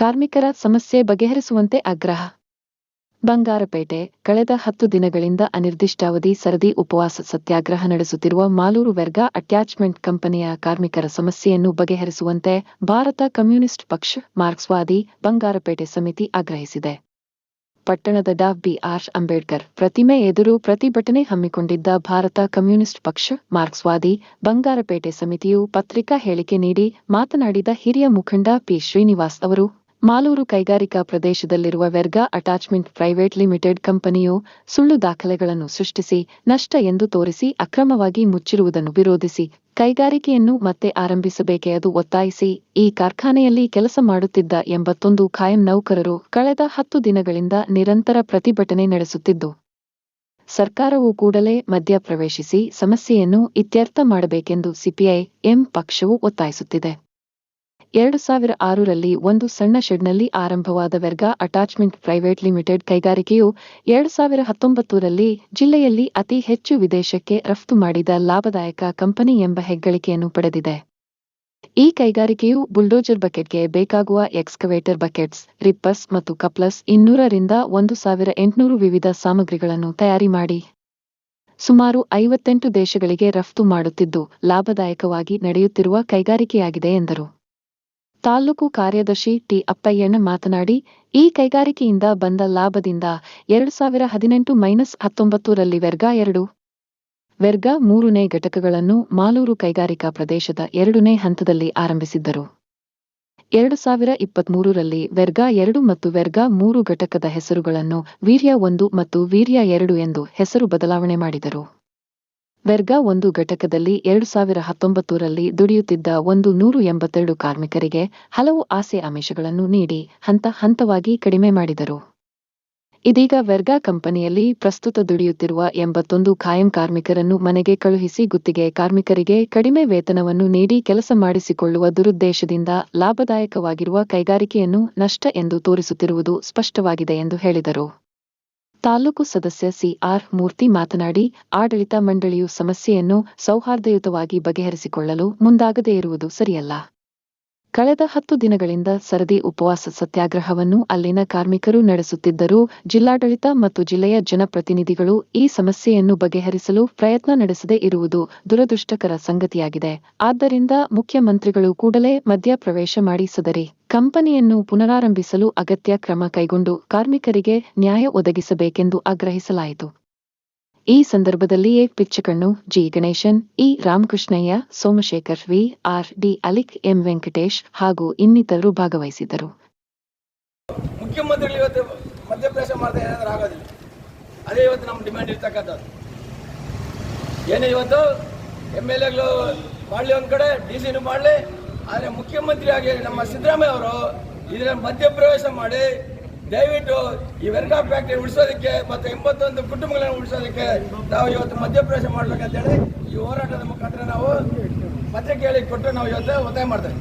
ಕಾರ್ಮಿಕರ ಸಮಸ್ಯೆ ಬಗೆಹರಿಸುವಂತೆ ಆಗ್ರಹ. ಬಂಗಾರಪೇಟೆ, ಕಳೆದ ಹತ್ತು ದಿನಗಳಿಂದ ಅನಿರ್ದಿಷ್ಟಾವಧಿ ಸರದಿ ಉಪವಾಸ ಸತ್ಯಾಗ್ರಹ ನಡೆಸುತ್ತಿರುವ ಮಾಲೂರು ವರ್ಗ ಅಟ್ಯಾಚ್ಮೆಂಟ್ ಕಂಪನಿಯ ಕಾರ್ಮಿಕರ ಸಮಸ್ಯೆಯನ್ನು ಬಗೆಹರಿಸುವಂತೆ ಭಾರತ ಕಮ್ಯುನಿಸ್ಟ್ ಪಕ್ಷ, ಮಾರ್ಕ್ಸ್ವಾದಿ, ಬಂಗಾರಪೇಟೆ ಸಮಿತಿ ಆಗ್ರಹಿಸಿದೆ. ಪಟ್ಟಣದ ಡಾ. ಬಿಆರ್ ಅಂಬೇಡ್ಕರ್ ಪ್ರತಿಮೆ ಎದುರು ಪ್ರತಿಭಟನೆ ಹಮ್ಮಿಕೊಂಡಿದ್ದ ಭಾರತ ಕಮ್ಯುನಿಸ್ಟ್ ಪಕ್ಷ, ಮಾರ್ಕ್ಸ್ವಾದಿ, ಬಂಗಾರಪೇಟೆ ಸಮಿತಿಯು ಪತ್ರಿಕಾ ಹೇಳಿಕೆ ನೀಡಿ ಮಾತನಾಡಿದ ಹಿರಿಯ ಮುಖಂಡ ಪಿ. ಶ್ರೀನಿವಾಸ್ ಅವರು ಮಾಲೂರು ಕೈಗಾರಿಕಾ ಪ್ರದೇಶದಲ್ಲಿರುವ ವೆರ್ಗಾ ಅಟ್ಯಾಚ್ಮೆಂಟ್ ಪ್ರೈವೇಟ್ ಲಿಮಿಟೆಡ್ ಕಂಪನಿಯು ಸುಳ್ಳು ದಾಖಲೆಗಳನ್ನು ಸೃಷ್ಟಿಸಿ, ನಷ್ಟ ಎಂದು ತೋರಿಸಿ, ಅಕ್ರಮವಾಗಿ ಮುಚ್ಚಿರುವುದನ್ನು ವಿರೋಧಿಸಿ, ಕೈಗಾರಿಕೆಯನ್ನು ಮತ್ತೆ ಆರಂಭಿಸಬೇಕೆ ಅದು ಒತ್ತಾಯಿಸಿ, ಈ ಕಾರ್ಖಾನೆಯಲ್ಲಿ ಕೆಲಸ ಮಾಡುತ್ತಿದ್ದ ಎಂಬತ್ತೊಂದು ಖಾಯಂ ನೌಕರರು ಕಳೆದ ಹತ್ತು ದಿನಗಳಿಂದ ನಿರಂತರ ಪ್ರತಿಭಟನೆ ನಡೆಸುತ್ತಿದ್ದು. ಸರ್ಕಾರವು ಕೂಡಲೇ ಮಧ್ಯಪ್ರವೇಶಿಸಿ ಸಮಸ್ಯೆಯನ್ನು ಇತ್ಯರ್ಥ ಮಾಡಬೇಕೆಂದು ಸಿಪಿಐ ಎಂ ಪಕ್ಷವು ಒತ್ತಾಯಿಸುತ್ತಿದೆ. ಎರಡು ಸಾವಿರ ಆರರಲ್ಲಿ ಒಂದು ಸಣ್ಣ ಶೆಡ್ನಲ್ಲಿ ಆರಂಭವಾದ ವೆರ್ಗಾ ಅಟ್ಯಾಚ್ಮೆಂಟ್ ಪ್ರೈವೇಟ್ ಲಿಮಿಟೆಡ್ ಕೈಗಾರಿಕೆಯು ಎರಡು ಸಾವಿರ ಹತ್ತೊಂಬತ್ತರಲ್ಲಿ ಜಿಲ್ಲೆಯಲ್ಲಿ ಅತಿ ಹೆಚ್ಚು ವಿದೇಶಕ್ಕೆ ರಫ್ತು ಮಾಡಿದ ಲಾಭದಾಯಕ ಕಂಪನಿ ಎಂಬ ಹೆಗ್ಗಳಿಕೆಯನ್ನು ಪಡೆದಿದೆ. ಈ ಕೈಗಾರಿಕೆಯು ಬುಲ್ಡೋಜರ್ ಬಕೆಟ್ಗೆ ಬೇಕಾಗುವ ಎಕ್ಸ್ಕವೇಟರ್ ಬಕೆಟ್ಸ್, ರಿಪ್ಪರ್ಸ್ ಮತ್ತು ಕಪ್ಲಸ್ ಇನ್ನೂರರಿಂದ ಒಂದು ಸಾವಿರ ಎಂಟುನೂರು ವಿವಿಧ ಸಾಮಗ್ರಿಗಳನ್ನು ತಯಾರಿ ಮಾಡಿ ಸುಮಾರು ಐವತ್ತೆಂಟು ದೇಶಗಳಿಗೆ ರಫ್ತು ಮಾಡುತ್ತಿದ್ದು, ಲಾಭದಾಯಕವಾಗಿ ನಡೆಯುತ್ತಿರುವ ಕೈಗಾರಿಕೆಯಾಗಿದೆ ಎಂದರು. ತಾಲೂಕು ಕಾರ್ಯದರ್ಶಿ ಟಿ ಅಪ್ಪಯ್ಯಣ್ಣ ಮಾತನಾಡಿ, ಈ ಕೈಗಾರಿಕೆಯಿಂದ ಬಂದ ಲಾಭದಿಂದ ಎರಡು ಸಾವಿರ ಹದಿನೆಂಟು ಮೈನಸ್ ಹತ್ತೊಂಬತ್ತರಲ್ಲಿ ವರ್ಗ ಎರಡು, ವರ್ಗ ಮೂರನೇ ಘಟಕಗಳನ್ನು ಮಾಲೂರು ಕೈಗಾರಿಕಾ ಪ್ರದೇಶದ ಎರಡನೇ ಹಂತದಲ್ಲಿ ಆರಂಭಿಸಿದ್ದರು. ಎರಡು ಸಾವಿರ ಇಪ್ಪತ್ಮೂರರಲ್ಲಿ ವರ್ಗ ಎರಡು ಮತ್ತು ವರ್ಗ ಮೂರು ಘಟಕದ ಹೆಸರುಗಳನ್ನು ವೀರ್ಯ ಒಂದು ಮತ್ತು ವೀರ್ಯ ಎರಡು ಎಂದು ಹೆಸರು ಬದಲಾವಣೆ ಮಾಡಿದರು. ವೆರ್ಗಾ ಒಂದು ಘಟಕದಲ್ಲಿ ಎರಡು ಸಾವಿರ ಹತ್ತೊಂಬತ್ತರಲ್ಲಿ ದುಡಿಯುತ್ತಿದ್ದ ಒಂದು ನೂರು ಎಂಬತ್ತೆರಡು ಕಾರ್ಮಿಕರಿಗೆ ಹಲವು ಆಸೆ ಆಮಿಷಗಳನ್ನು ನೀಡಿ ಹಂತ ಹಂತವಾಗಿ ಕಡಿಮೆ ಮಾಡಿದರು. ಇದೀಗ ವೆರ್ಗಾ ಕಂಪನಿಯಲ್ಲಿ ಪ್ರಸ್ತುತ ದುಡಿಯುತ್ತಿರುವ ಎಂಬತ್ತೊಂದು ಖಾಯಂ ಕಾರ್ಮಿಕರನ್ನು ಮನೆಗೆ ಕಳುಹಿಸಿ ಗುತ್ತಿಗೆ ಕಾರ್ಮಿಕರಿಗೆ ಕಡಿಮೆ ವೇತನವನ್ನು ನೀಡಿ ಕೆಲಸ ಮಾಡಿಸಿಕೊಳ್ಳುವ ದುರುದ್ದೇಶದಿಂದ ಲಾಭದಾಯಕವಾಗಿರುವ ಕೈಗಾರಿಕೆಯನ್ನು ನಷ್ಟ ಎಂದು ತೋರಿಸುತ್ತಿರುವುದು ಸ್ಪಷ್ಟವಾಗಿದೆ ಎಂದು ಹೇಳಿದರು. ತಾಲೂಕು ಸದಸ್ಯ ಸಿಆರ್ ಮೂರ್ತಿ ಮಾತನಾಡಿ ಆಡಳಿತ ಮಂಡಳಿಯು ಸಮಸ್ಯೆಯನ್ನು ಸೌಹಾರ್ದಯುತವಾಗಿ ಬಗೆಹರಿಸಿಕೊಳ್ಳಲು ಮುಂದಾಗದೇ ಇರುವುದು ಸರಿಯಲ್ಲ. ಕಳೆದ ಹತ್ತು ದಿನಗಳಿಂದ ಸರದಿ ಉಪವಾಸ ಸತ್ಯಾಗ್ರಹವನ್ನು ಅಲ್ಲಿನ ಕಾರ್ಮಿಕರು ನಡೆಸುತ್ತಿದ್ದರೂ ಜಿಲ್ಲಾಡಳಿತ ಮತ್ತು ಜಿಲ್ಲೆಯ ಜನಪ್ರತಿನಿಧಿಗಳು ಈ ಸಮಸ್ಯೆಯನ್ನು ಬಗೆಹರಿಸಲು ಪ್ರಯತ್ನ ನಡೆಸದೇ ಇರುವುದು ದುರದೃಷ್ಟಕರ ಸಂಗತಿಯಾಗಿದೆ. ಆದ್ದರಿಂದ ಮುಖ್ಯಮಂತ್ರಿಗಳು ಕೂಡಲೇ ಮಧ್ಯಪ್ರವೇಶ ಮಾಡಿ ಸದರಿ. ಕಂಪನಿಯನ್ನು ಪುನರಾರಂಭಿಸಲು ಅಗತ್ಯ ಕ್ರಮ ಕೈಗೊಂಡು ಕಾರ್ಮಿಕರಿಗೆ ನ್ಯಾಯ ಒದಗಿಸಬೇಕೆಂದು ಆಗ್ರಹಿಸಲಾಯಿತು. ಈ ಸಂದರ್ಭದಲ್ಲಿ A Pichakannu G Ganesan, E Ramakrishnaiah, Somashekar V, R D Alik, M Venkatesh ಹಾಗೂ ಇನ್ನಿತರರು ಭಾಗವಹಿಸಿದ್ದರು. ಮುಖ್ಯಮಂತ್ರಿಗಳು ಇವತ್ತು ಮಧ್ಯಪ್ರವೇಶ ಮಾಡದೆ ಏನಾದರೂ ಆಗೋದಿಲ್ಲ. ಅದೇ ಇವತ್ತು ನಮ್ಮ ಡಿಮ್ಯಾಂಡ್ ಇರ್ತಕ್ಕಂಥದ್ದು. ಏನೇ ಇವತ್ತು ಎಂ ಎಲ್ ಎಗಳು ಮಾಡಲಿ ಒಂದು ಕಡೆ, ಡಿ ಸಿನೂ ಮಾಡಲಿ, ಆದರೆ ಮುಖ್ಯಮಂತ್ರಿಯಾಗಿ ನಮ್ಮ ಸಿದ್ದರಾಮಯ್ಯ ಅವರು ಇದರ ಮಧ್ಯಪ್ರವೇಶ ಮಾಡಿ ದಯವಿಟ್ಟು ಈ ವೆರ್ಗಾ ಫ್ಯಾಕ್ಟರಿ ಉಳಿಸೋದಕ್ಕೆ ಮತ್ತು ಎಂಬತ್ತೊಂದು ಕುಟುಂಬಗಳನ್ನು ಉಳಿಸೋದಕ್ಕೆ ನಾವು ಇವತ್ತು ಮಧ್ಯಪ್ರವೇಶ ಮಾಡ್ಬೇಕಂತೇಳಿ ಈ ಹೋರಾಟದ ಮುಖಾಂತರ ನಾವು ಪತ್ರಿಕೆಯಲ್ಲಿ ಕೊಟ್ಟು ನಾವು ಇವತ್ತು ಒತ್ತಾಯ ಮಾಡ್ತೇವೆ.